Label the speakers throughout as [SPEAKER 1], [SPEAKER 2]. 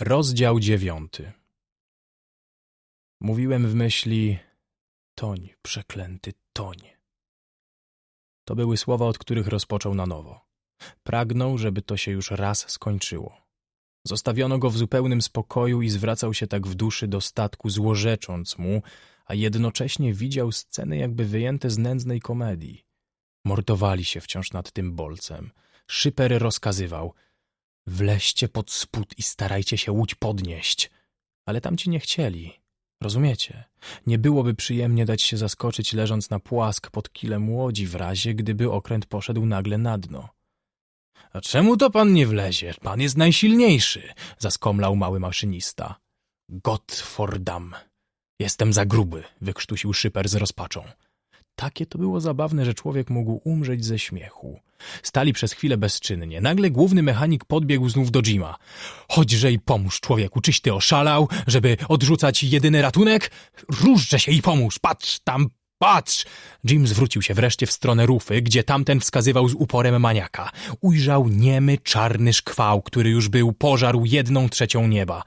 [SPEAKER 1] Rozdział dziewiąty Mówiłem w myśli Toń, przeklęty Toń. To były słowa, od których rozpoczął na nowo. Pragnął, żeby to się już raz skończyło. Zostawiono go w zupełnym spokoju i zwracał się tak w duszy do statku, złorzecząc mu, a jednocześnie widział sceny jakby wyjęte z nędznej komedii. Mordowali się wciąż nad tym bolcem. Szyper rozkazywał – Wleźcie pod spód i starajcie się łódź podnieść. Ale tamci nie chcieli. Rozumiecie? Nie byłoby przyjemnie dać się zaskoczyć leżąc na płask pod kilem łodzi w razie, gdyby okręt poszedł nagle na dno. A czemu to pan nie wlezie? Pan jest najsilniejszy, zaskomlał mały maszynista. Gottfordam. Jestem za gruby, wykrztusił szyper z rozpaczą. Takie to było zabawne, że człowiek mógł umrzeć ze śmiechu. Stali przez chwilę bezczynnie. Nagle główny mechanik podbiegł znów do Jima. Chodźże i pomóż człowieku, czyś ty oszalał, żeby odrzucać jedyny ratunek? Różdże się i pomóż, patrz tam, Patrz! Jim zwrócił się wreszcie w stronę rufy, gdzie tamten wskazywał z uporem maniaka. Ujrzał niemy, czarny szkwał, który już był pożarł jedną trzecią nieba.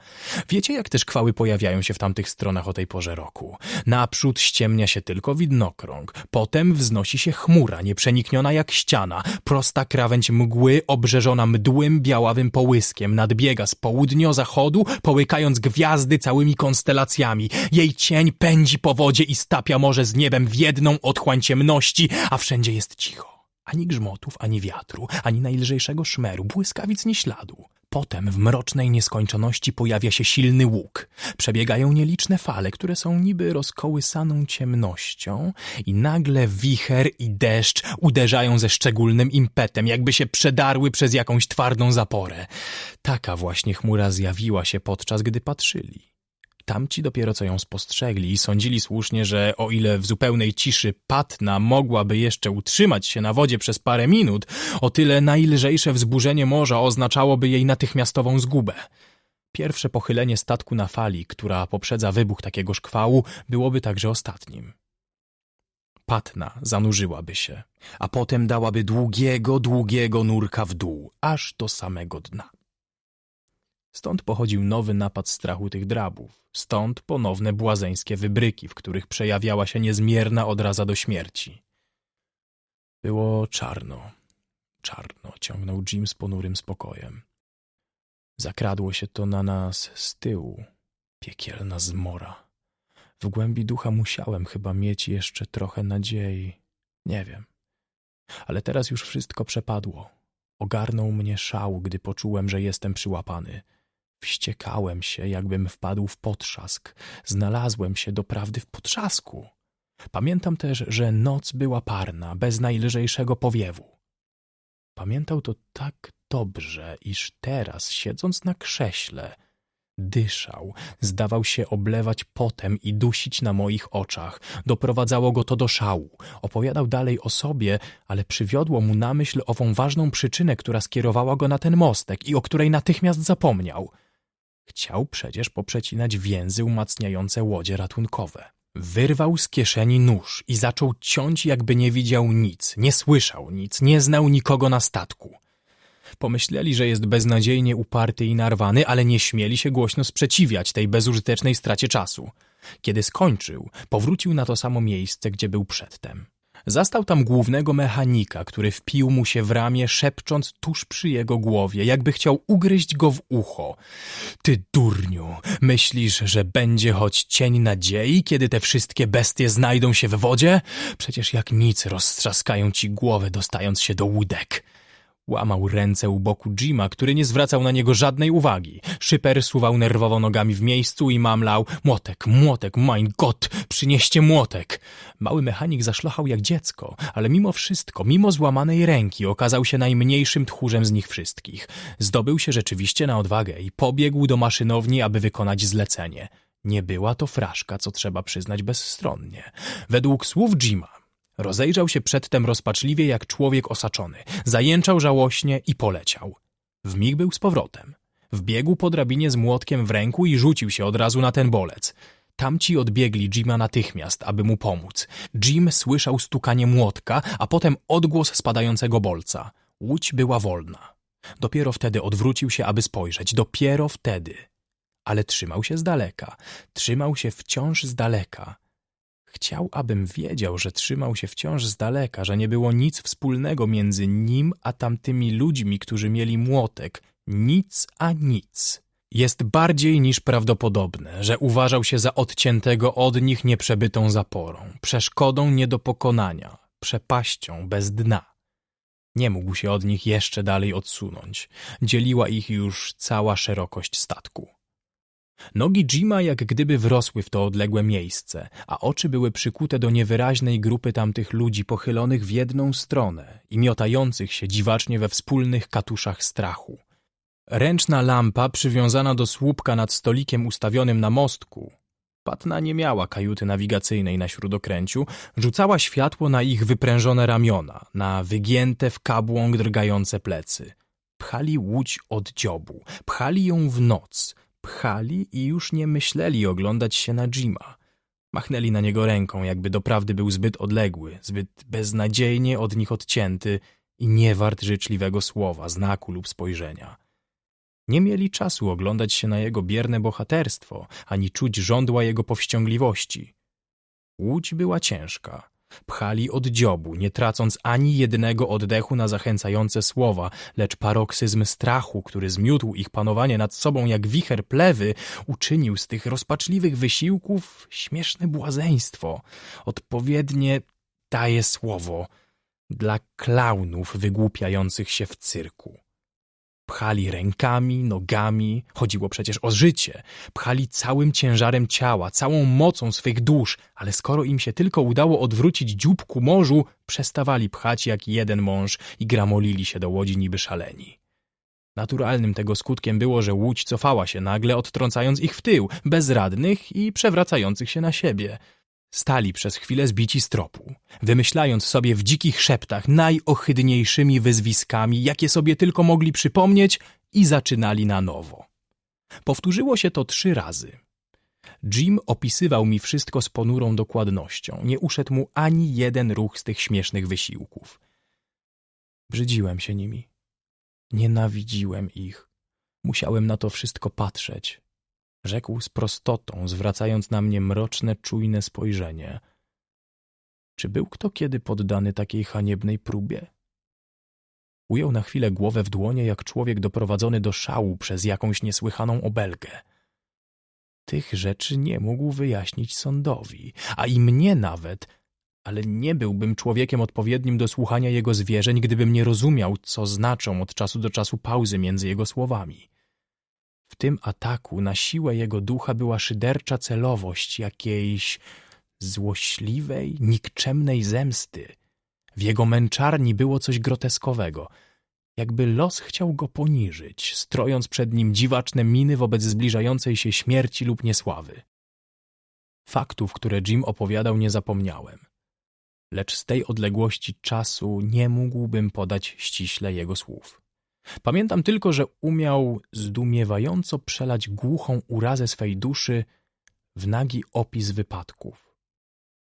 [SPEAKER 1] Wiecie, jak te szkwały pojawiają się w tamtych stronach o tej porze roku? Naprzód ściemnia się tylko widnokrąg, potem wznosi się chmura, nieprzenikniona jak ściana, prosta krawędź mgły, obrzeżona mdłym, białawym połyskiem, nadbiega z południo-zachodu, połykając gwiazdy całymi konstelacjami. Jej cień pędzi po wodzie i stapia morze z niebem w jedną otchłań ciemności, a wszędzie jest cicho. Ani grzmotów, ani wiatru, ani najlżejszego szmeru, błyskawic ni śladu. Potem w mrocznej nieskończoności pojawia się silny łuk. Przebiegają nieliczne fale, które są niby rozkołysaną ciemnością i nagle wicher i deszcz uderzają ze szczególnym impetem, jakby się przedarły przez jakąś twardą zaporę. Taka właśnie chmura zjawiła się podczas gdy patrzyli. Tamci dopiero co ją spostrzegli i sądzili słusznie, że o ile w zupełnej ciszy Patna mogłaby jeszcze utrzymać się na wodzie przez parę minut, o tyle najlżejsze wzburzenie morza oznaczałoby jej natychmiastową zgubę. Pierwsze pochylenie statku na fali, która poprzedza wybuch takiego szkwału, byłoby także ostatnim. Patna zanurzyłaby się, a potem dałaby długiego, długiego nurka w dół, aż do samego dna. Stąd pochodził nowy napad strachu tych drabów. Stąd ponowne błazeńskie wybryki, w których przejawiała się niezmierna odraza do śmierci. Było czarno. Czarno, ciągnął Jim z ponurym spokojem. Zakradło się to na nas z tyłu. Piekielna zmora. W głębi ducha musiałem chyba mieć jeszcze trochę nadziei. Nie wiem. Ale teraz już wszystko przepadło. Ogarnął mnie szał, gdy poczułem, że jestem przyłapany. Wściekałem się, jakbym wpadł w potrzask. Znalazłem się doprawdy w potrzasku. Pamiętam też, że noc była parna, bez najlżejszego powiewu. Pamiętał to tak dobrze, iż teraz, siedząc na krześle, dyszał, zdawał się oblewać potem i dusić na moich oczach. Doprowadzało go to do szału. Opowiadał dalej o sobie, ale przywiodło mu na myśl ową ważną przyczynę, która skierowała go na ten mostek i o której natychmiast zapomniał – Chciał przecież poprzecinać więzy umacniające łodzie ratunkowe. Wyrwał z kieszeni nóż i zaczął ciąć, jakby nie widział nic, nie słyszał nic, nie znał nikogo na statku. Pomyśleli, że jest beznadziejnie uparty i narwany, ale nie śmieli się głośno sprzeciwiać tej bezużytecznej stracie czasu. Kiedy skończył, powrócił na to samo miejsce, gdzie był przedtem. Zastał tam głównego mechanika, który wpił mu się w ramię, szepcząc tuż przy jego głowie, jakby chciał ugryźć go w ucho. Ty durniu, myślisz, że będzie choć cień nadziei, kiedy te wszystkie bestie znajdą się w wodzie? Przecież jak nic roztrzaskają ci głowę, dostając się do łódek. Łamał ręce u boku Jima, który nie zwracał na niego żadnej uwagi. Szyper suwał nerwowo nogami w miejscu i mamlał Młotek, młotek, mein Gott, przynieście młotek. Mały mechanik zaszlochał jak dziecko, ale mimo wszystko, mimo złamanej ręki, okazał się najmniejszym tchórzem z nich wszystkich. Zdobył się rzeczywiście na odwagę i pobiegł do maszynowni, aby wykonać zlecenie. Nie była to fraszka, co trzeba przyznać bezstronnie. Według słów Jima, Rozejrzał się przedtem rozpaczliwie jak człowiek osaczony, zajęczał żałośnie i poleciał. W mig był z powrotem. Wbiegł po drabinie z młotkiem w ręku i rzucił się od razu na ten bolec. Tamci odbiegli Jima natychmiast, aby mu pomóc. Jim słyszał stukanie młotka, a potem odgłos spadającego bolca. Łódź była wolna. Dopiero wtedy odwrócił się, aby spojrzeć. Dopiero wtedy. ale trzymał się z daleka. Trzymał się wciąż z daleka. Chciał, abym wiedział, że trzymał się wciąż z daleka, że nie było nic wspólnego między nim a tamtymi ludźmi, którzy mieli młotek. Nic a nic. Jest bardziej niż prawdopodobne, że uważał się za odciętego od nich nieprzebytą zaporą, przeszkodą nie do pokonania, przepaścią bez dna. Nie mógł się od nich jeszcze dalej odsunąć. Dzieliła ich już cała szerokość statku. Nogi Jima jak gdyby wrosły w to odległe miejsce, a oczy były przykute do niewyraźnej grupy tamtych ludzi pochylonych w jedną stronę i miotających się dziwacznie we wspólnych katuszach strachu. Ręczna lampa przywiązana do słupka nad stolikiem ustawionym na mostku Patna nie miała kajuty nawigacyjnej na śródokręciu, rzucała światło na ich wyprężone ramiona, na wygięte w kabłąk drgające plecy. Pchali łódź od dziobu, pchali ją w noc, pchali i już nie myśleli oglądać się na Jima. Machnęli na niego ręką, jakby doprawdy był zbyt odległy, zbyt beznadziejnie od nich odcięty i nie wart życzliwego słowa, znaku lub spojrzenia. Nie mieli czasu oglądać się na jego bierne bohaterstwo, ani czuć żądła jego powściągliwości. Łódź była ciężka. Pchali od dziobu, nie tracąc ani jednego oddechu na zachęcające słowa, lecz paroksyzm strachu, który zmiótł ich panowanie nad sobą jak wicher plewy, uczynił z tych rozpaczliwych wysiłków śmieszne błazeństwo, odpowiednie daje słowo dla klaunów wygłupiających się w cyrku. Pchali rękami, nogami, chodziło przecież o życie. Pchali całym ciężarem ciała, całą mocą swych dusz, ale skoro im się tylko udało odwrócić dziób ku morzu, przestawali pchać jak jeden mąż i gramolili się do łodzi niby szaleni. Naturalnym tego skutkiem było, że łódź cofała się nagle, odtrącając ich w tył, bezradnych i przewracających się na siebie – Stali przez chwilę zbici z tropu, wymyślając sobie w dzikich szeptach najohydniejszymi wyzwiskami, jakie sobie tylko mogli przypomnieć i zaczynali na nowo. Powtórzyło się to trzy razy. Jim opisywał mi wszystko z ponurą dokładnością. Nie uszedł mu ani jeden ruch z tych śmiesznych wysiłków. Brzydziłem się nimi. Nienawidziłem ich. Musiałem na to wszystko patrzeć, Rzekł z prostotą, zwracając na mnie mroczne, czujne spojrzenie. Czy był kto kiedy poddany takiej haniebnej próbie? Ujął na chwilę głowę w dłonie, jak człowiek doprowadzony do szału przez jakąś niesłychaną obelgę. Tych rzeczy nie mógł wyjaśnić sądowi, a i mnie nawet, ale nie byłbym człowiekiem odpowiednim do słuchania jego zwierzeń, gdybym nie rozumiał, co znaczą od czasu do czasu pauzy między jego słowami. W tym ataku na siłę jego ducha była szydercza celowość jakiejś złośliwej, nikczemnej zemsty. W jego męczarni było coś groteskowego, jakby los chciał go poniżyć, strojąc przed nim dziwaczne miny wobec zbliżającej się śmierci lub niesławy. Faktów, które Jim opowiadał, nie zapomniałem. Lecz z tej odległości czasu nie mógłbym podać ściśle jego słów. Pamiętam tylko, że umiał zdumiewająco przelać głuchą urazę swej duszy w nagi opis wypadków.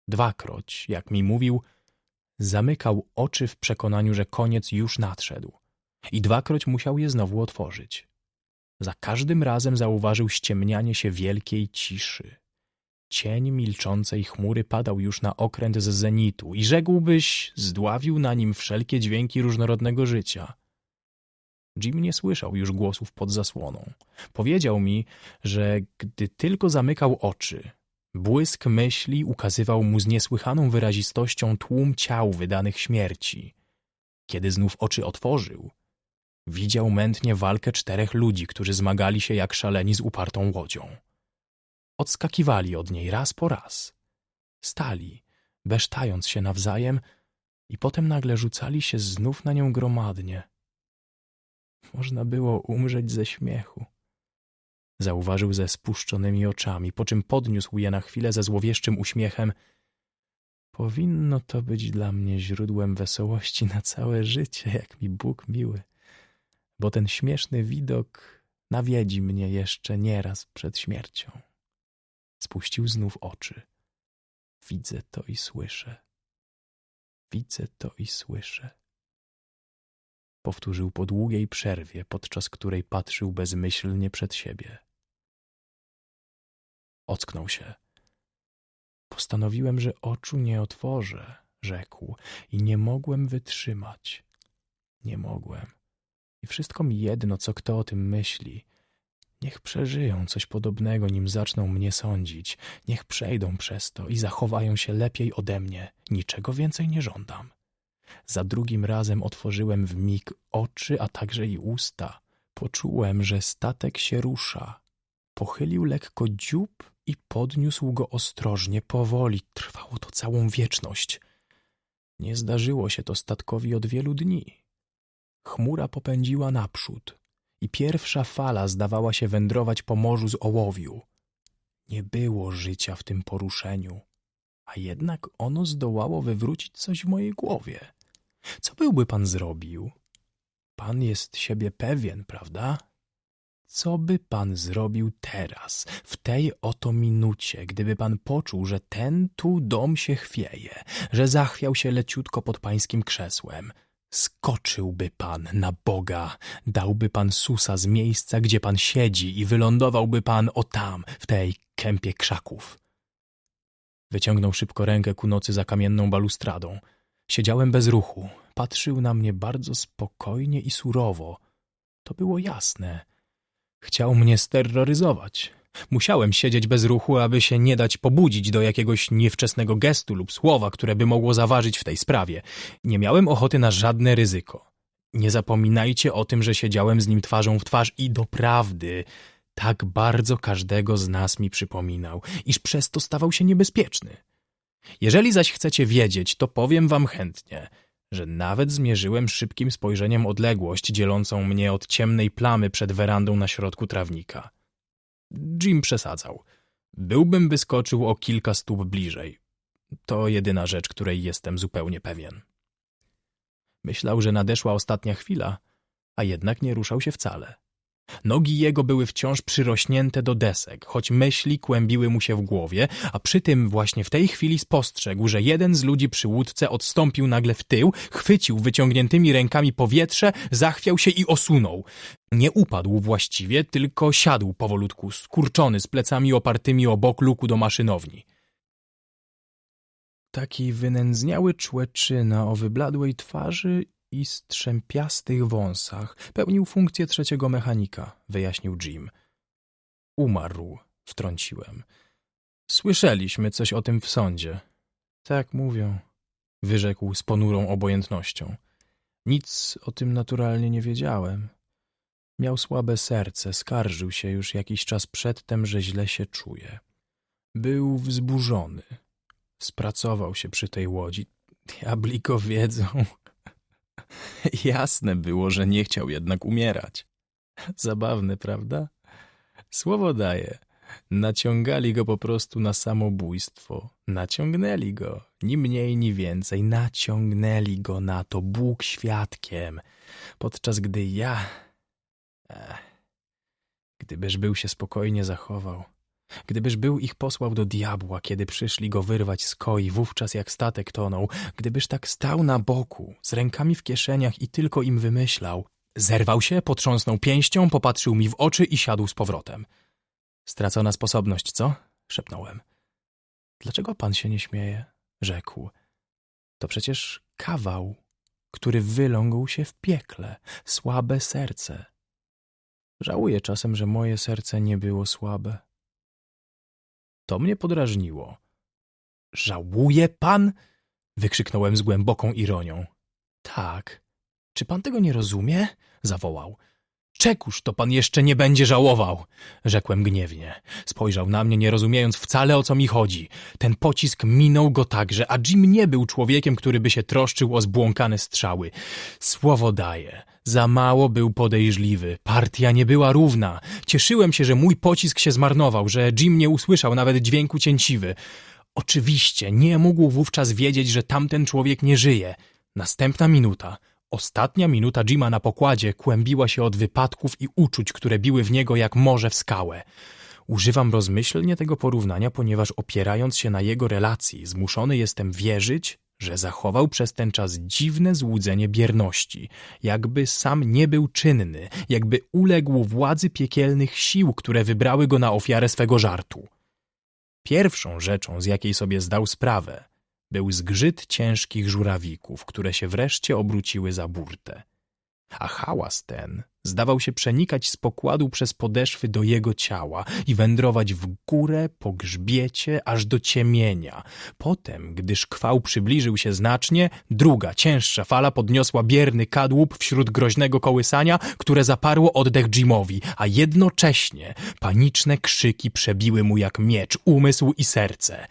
[SPEAKER 1] Dwakroć, jak mi mówił, zamykał oczy w przekonaniu, że koniec już nadszedł i dwakroć musiał je znowu otworzyć. Za każdym razem zauważył ściemnianie się wielkiej ciszy. Cień milczącej chmury padał już na okręt z zenitu i rzekłbyś, zdławił na nim wszelkie dźwięki różnorodnego życia – Jim nie słyszał już głosów pod zasłoną. Powiedział mi, że gdy tylko zamykał oczy, błysk myśli ukazywał mu z niesłychaną wyrazistością tłum ciał wydanych śmierci. Kiedy znów oczy otworzył, widział mętnie walkę czterech ludzi, którzy zmagali się jak szaleni z upartą łodzią. Odskakiwali od niej raz po raz. Stali, besztając się nawzajem i potem nagle rzucali się znów na nią gromadnie – można było umrzeć ze śmiechu. Zauważył ze spuszczonymi oczami, po czym podniósł je na chwilę ze złowieszczym uśmiechem. Powinno to być dla mnie źródłem wesołości na całe życie, jak mi Bóg miły, bo ten śmieszny widok nawiedzi mnie jeszcze nieraz przed śmiercią. Spuścił znów oczy. Widzę to i słyszę. Widzę to i słyszę powtórzył po długiej przerwie, podczas której patrzył bezmyślnie przed siebie. Ocknął się. Postanowiłem, że oczu nie otworzę, rzekł, i nie mogłem wytrzymać. Nie mogłem. I wszystko mi jedno, co kto o tym myśli. Niech przeżyją coś podobnego, nim zaczną mnie sądzić. Niech przejdą przez to i zachowają się lepiej ode mnie. Niczego więcej nie żądam. Za drugim razem otworzyłem w mig oczy, a także i usta. Poczułem, że statek się rusza. Pochylił lekko dziób i podniósł go ostrożnie, powoli. Trwało to całą wieczność. Nie zdarzyło się to statkowi od wielu dni. Chmura popędziła naprzód i pierwsza fala zdawała się wędrować po morzu z ołowiu. Nie było życia w tym poruszeniu, a jednak ono zdołało wywrócić coś w mojej głowie. Co byłby pan zrobił? Pan jest siebie pewien, prawda? Co by pan zrobił teraz, w tej oto minucie, gdyby pan poczuł, że ten tu dom się chwieje, że zachwiał się leciutko pod pańskim krzesłem? Skoczyłby pan na Boga, dałby pan susa z miejsca, gdzie pan siedzi i wylądowałby pan o tam, w tej kępie krzaków. Wyciągnął szybko rękę ku nocy za kamienną balustradą. Siedziałem bez ruchu. Patrzył na mnie bardzo spokojnie i surowo. To było jasne. Chciał mnie steroryzować. Musiałem siedzieć bez ruchu, aby się nie dać pobudzić do jakiegoś niewczesnego gestu lub słowa, które by mogło zaważyć w tej sprawie. Nie miałem ochoty na żadne ryzyko. Nie zapominajcie o tym, że siedziałem z nim twarzą w twarz i doprawdy tak bardzo każdego z nas mi przypominał, iż przez to stawał się niebezpieczny. Jeżeli zaś chcecie wiedzieć, to powiem wam chętnie, że nawet zmierzyłem szybkim spojrzeniem odległość dzielącą mnie od ciemnej plamy przed werandą na środku trawnika. Jim przesadzał. Byłbym wyskoczył o kilka stóp bliżej. To jedyna rzecz, której jestem zupełnie pewien. Myślał, że nadeszła ostatnia chwila, a jednak nie ruszał się wcale. Nogi jego były wciąż przyrośnięte do desek, choć myśli kłębiły mu się w głowie, a przy tym właśnie w tej chwili spostrzegł, że jeden z ludzi przy łódce odstąpił nagle w tył, chwycił wyciągniętymi rękami powietrze, zachwiał się i osunął. Nie upadł właściwie, tylko siadł powolutku, skurczony z plecami opartymi o bok luku do maszynowni. Taki wynędzniały człeczyna o wybladłej twarzy i strzępiastych wąsach pełnił funkcję trzeciego mechanika, wyjaśnił Jim. Umarł, wtrąciłem. Słyszeliśmy coś o tym w sądzie. Tak mówią, wyrzekł z ponurą obojętnością. Nic o tym naturalnie nie wiedziałem. Miał słabe serce, skarżył się już jakiś czas przedtem, że źle się czuje. Był wzburzony. Spracował się przy tej łodzi. Diabli go wiedzą. Jasne było, że nie chciał jednak umierać. Zabawne, prawda? Słowo daję. Naciągali go po prostu na samobójstwo. Naciągnęli go, ni mniej, ni więcej. Naciągnęli go na to, Bóg świadkiem. Podczas gdy ja... Ech, gdybyż był się spokojnie zachował, Gdybyż był ich posłał do diabła, kiedy przyszli go wyrwać z koi, wówczas jak statek tonął, gdybyż tak stał na boku, z rękami w kieszeniach i tylko im wymyślał. Zerwał się, potrząsnął pięścią, popatrzył mi w oczy i siadł z powrotem. Stracona sposobność, co? szepnąłem. Dlaczego pan się nie śmieje? rzekł. To przecież kawał, który wylągł się w piekle, słabe serce. Żałuję czasem, że moje serce nie było słabe. To mnie podrażniło. Żałuje pan? Wykrzyknąłem z głęboką ironią. Tak. Czy pan tego nie rozumie? Zawołał. Czekuż to pan jeszcze nie będzie żałował? Rzekłem gniewnie. Spojrzał na mnie, nie rozumiejąc wcale o co mi chodzi. Ten pocisk minął go także, a Jim nie był człowiekiem, który by się troszczył o zbłąkane strzały. Słowo daję. Za mało był podejrzliwy. Partia nie była równa. Cieszyłem się, że mój pocisk się zmarnował, że Jim nie usłyszał nawet dźwięku cięciwy. Oczywiście nie mógł wówczas wiedzieć, że tamten człowiek nie żyje. Następna minuta. Ostatnia minuta Jima na pokładzie kłębiła się od wypadków i uczuć, które biły w niego jak morze w skałę. Używam rozmyślnie tego porównania, ponieważ opierając się na jego relacji, zmuszony jestem wierzyć, że zachował przez ten czas dziwne złudzenie bierności, jakby sam nie był czynny, jakby uległ władzy piekielnych sił, które wybrały go na ofiarę swego żartu. Pierwszą rzeczą, z jakiej sobie zdał sprawę, był zgrzyt ciężkich żurawików, które się wreszcie obróciły za burtę. A hałas ten zdawał się przenikać z pokładu przez podeszwy do jego ciała i wędrować w górę po grzbiecie aż do ciemienia. Potem, gdy szkwał przybliżył się znacznie, druga, cięższa fala podniosła bierny kadłub wśród groźnego kołysania, które zaparło oddech Jimowi, a jednocześnie paniczne krzyki przebiły mu jak miecz umysł i serce.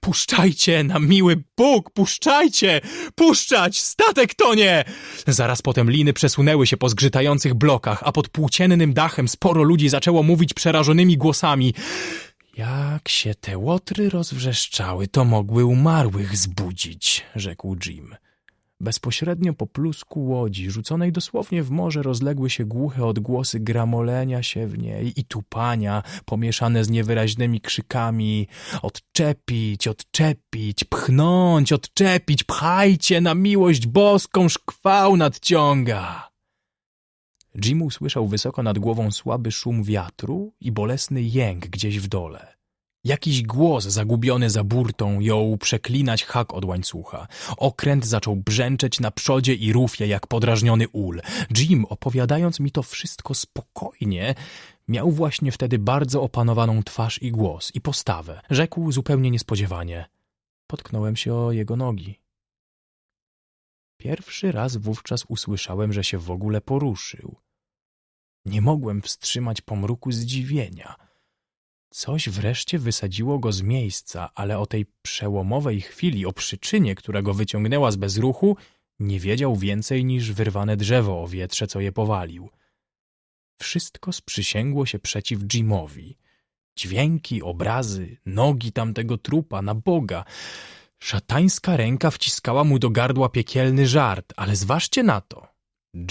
[SPEAKER 1] Puszczajcie, na miły Bóg, puszczajcie! Puszczać! Statek tonie! Zaraz potem liny przesunęły się po zgrzytających blokach, a pod płóciennym dachem sporo ludzi zaczęło mówić przerażonymi głosami. Jak się te łotry rozwrzeszczały, to mogły umarłych zbudzić, rzekł Jim. Bezpośrednio po plusku łodzi, rzuconej dosłownie w morze, rozległy się głuche odgłosy gramolenia się w niej i tupania, pomieszane z niewyraźnymi krzykami odczepić, odczepić, pchnąć, odczepić, pchajcie, na miłość boską szkwał nadciąga. Jim usłyszał wysoko nad głową słaby szum wiatru i bolesny jęk gdzieś w dole. Jakiś głos zagubiony za burtą jął przeklinać hak od łańcucha. Okręt zaczął brzęczeć na przodzie i rufie jak podrażniony ul. Jim, opowiadając mi to wszystko spokojnie, miał właśnie wtedy bardzo opanowaną twarz i głos i postawę. Rzekł zupełnie niespodziewanie. Potknąłem się o jego nogi. Pierwszy raz wówczas usłyszałem, że się w ogóle poruszył. Nie mogłem wstrzymać pomruku zdziwienia. Coś wreszcie wysadziło go z miejsca, ale o tej przełomowej chwili, o przyczynie, która go wyciągnęła z bezruchu, nie wiedział więcej niż wyrwane drzewo o wietrze, co je powalił. Wszystko sprzysięgło się przeciw Jimowi. Dźwięki, obrazy, nogi tamtego trupa, na Boga. Szatańska ręka wciskała mu do gardła piekielny żart, ale zważcie na to.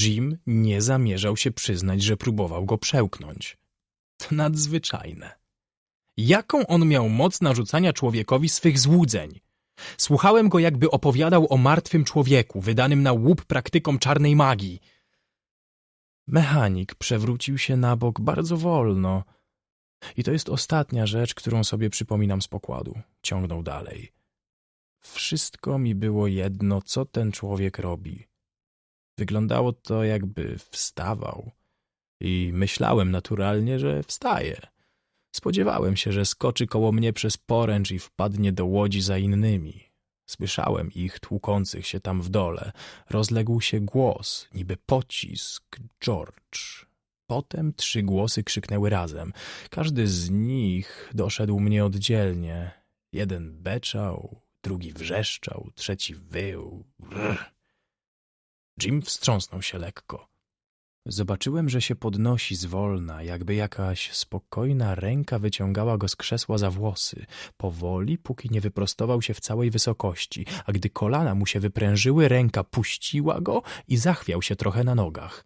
[SPEAKER 1] Jim nie zamierzał się przyznać, że próbował go przełknąć. To nadzwyczajne. Jaką on miał moc narzucania człowiekowi swych złudzeń? Słuchałem go, jakby opowiadał o martwym człowieku, wydanym na łup praktykom czarnej magii. Mechanik przewrócił się na bok bardzo wolno. I to jest ostatnia rzecz, którą sobie przypominam z pokładu. Ciągnął dalej. Wszystko mi było jedno, co ten człowiek robi. Wyglądało to, jakby wstawał. I myślałem naturalnie, że wstaje. Spodziewałem się, że skoczy koło mnie przez poręcz i wpadnie do łodzi za innymi. Słyszałem ich tłukących się tam w dole. Rozległ się głos, niby pocisk. George. Potem trzy głosy krzyknęły razem. Każdy z nich doszedł mnie oddzielnie. Jeden beczał, drugi wrzeszczał, trzeci wył. Jim wstrząsnął się lekko. Zobaczyłem, że się podnosi zwolna, jakby jakaś spokojna ręka wyciągała go z krzesła za włosy, powoli, póki nie wyprostował się w całej wysokości, a gdy kolana mu się wyprężyły, ręka puściła go i zachwiał się trochę na nogach.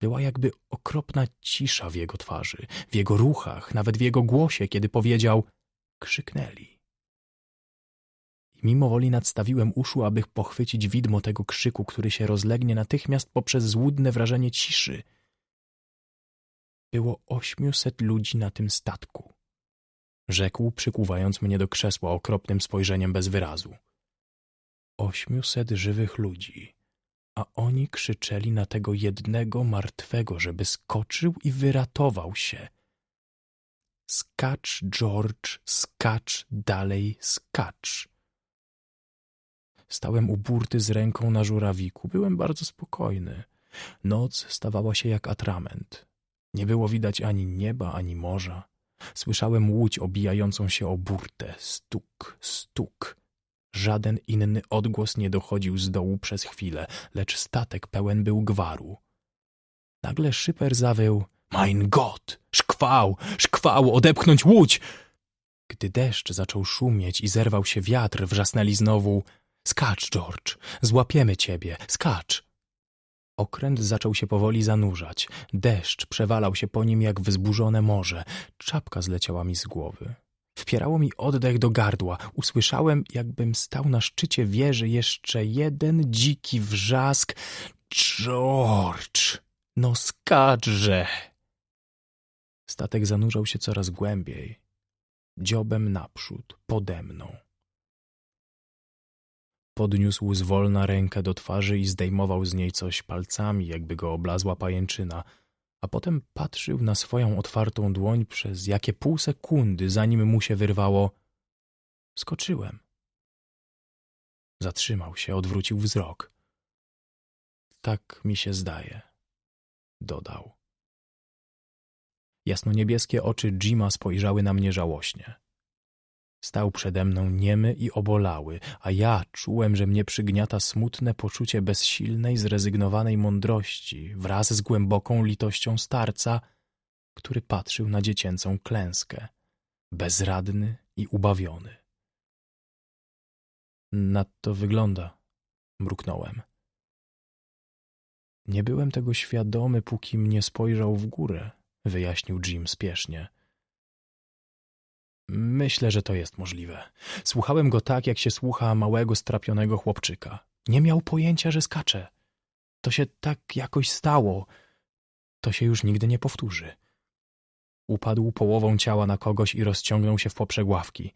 [SPEAKER 1] Była jakby okropna cisza w jego twarzy, w jego ruchach, nawet w jego głosie, kiedy powiedział — krzyknęli. Mimo woli nadstawiłem uszu, aby pochwycić widmo tego krzyku, który się rozlegnie natychmiast poprzez złudne wrażenie ciszy. Było ośmiuset ludzi na tym statku. Rzekł, przykuwając mnie do krzesła okropnym spojrzeniem bez wyrazu. Ośmiuset żywych ludzi, a oni krzyczeli na tego jednego martwego, żeby skoczył i wyratował się. Skacz, George, skacz dalej, skacz. Stałem u burty z ręką na żurawiku. Byłem bardzo spokojny. Noc stawała się jak atrament. Nie było widać ani nieba, ani morza. Słyszałem łódź obijającą się o burtę. Stuk, stuk. Żaden inny odgłos nie dochodził z dołu przez chwilę, lecz statek pełen był gwaru. Nagle szyper zawył Mein Gott! Szkwał! Szkwał! Odepchnąć łódź! Gdy deszcz zaczął szumieć i zerwał się wiatr, wrzasnęli znowu Skacz, George! Złapiemy ciebie! Skacz! Okręt zaczął się powoli zanurzać. Deszcz przewalał się po nim jak wzburzone morze. Czapka zleciała mi z głowy. Wpierało mi oddech do gardła. Usłyszałem, jakbym stał na szczycie wieży, jeszcze jeden dziki wrzask. George! No skacże! Statek zanurzał się coraz głębiej. dziobem naprzód, pode mną. Podniósł zwolna rękę do twarzy i zdejmował z niej coś palcami, jakby go oblazła pajęczyna, a potem patrzył na swoją otwartą dłoń przez jakie pół sekundy, zanim mu się wyrwało. Skoczyłem. Zatrzymał się, odwrócił wzrok. Tak mi się zdaje, dodał. Jasnoniebieskie oczy Jima spojrzały na mnie żałośnie. Stał przede mną niemy i obolały, a ja czułem, że mnie przygniata smutne poczucie bezsilnej, zrezygnowanej mądrości wraz z głęboką litością starca, który patrzył na dziecięcą klęskę, bezradny i ubawiony. Na to wygląda, mruknąłem. Nie byłem tego świadomy, póki mnie spojrzał w górę, wyjaśnił Jim spiesznie. Myślę, że to jest możliwe. Słuchałem go tak, jak się słucha małego, strapionego chłopczyka. Nie miał pojęcia, że skacze. To się tak jakoś stało. To się już nigdy nie powtórzy. Upadł połową ciała na kogoś i rozciągnął się w poprzek ławki.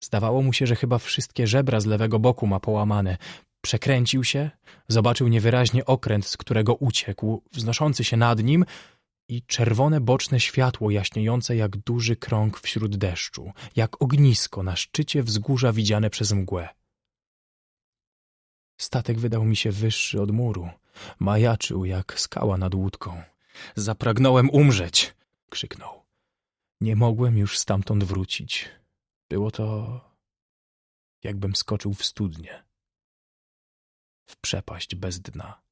[SPEAKER 1] Zdawało mu się, że chyba wszystkie żebra z lewego boku ma połamane. Przekręcił się, zobaczył niewyraźnie okręt, z którego uciekł, wznoszący się nad nim i czerwone boczne światło jaśniejące jak duży krąg wśród deszczu, jak ognisko na szczycie wzgórza widziane przez mgłę. Statek wydał mi się wyższy od muru. Majaczył jak skała nad łódką. Zapragnąłem umrzeć! krzyknął. Nie mogłem już stamtąd wrócić. Było to, jakbym skoczył w studnie. W przepaść bez dna.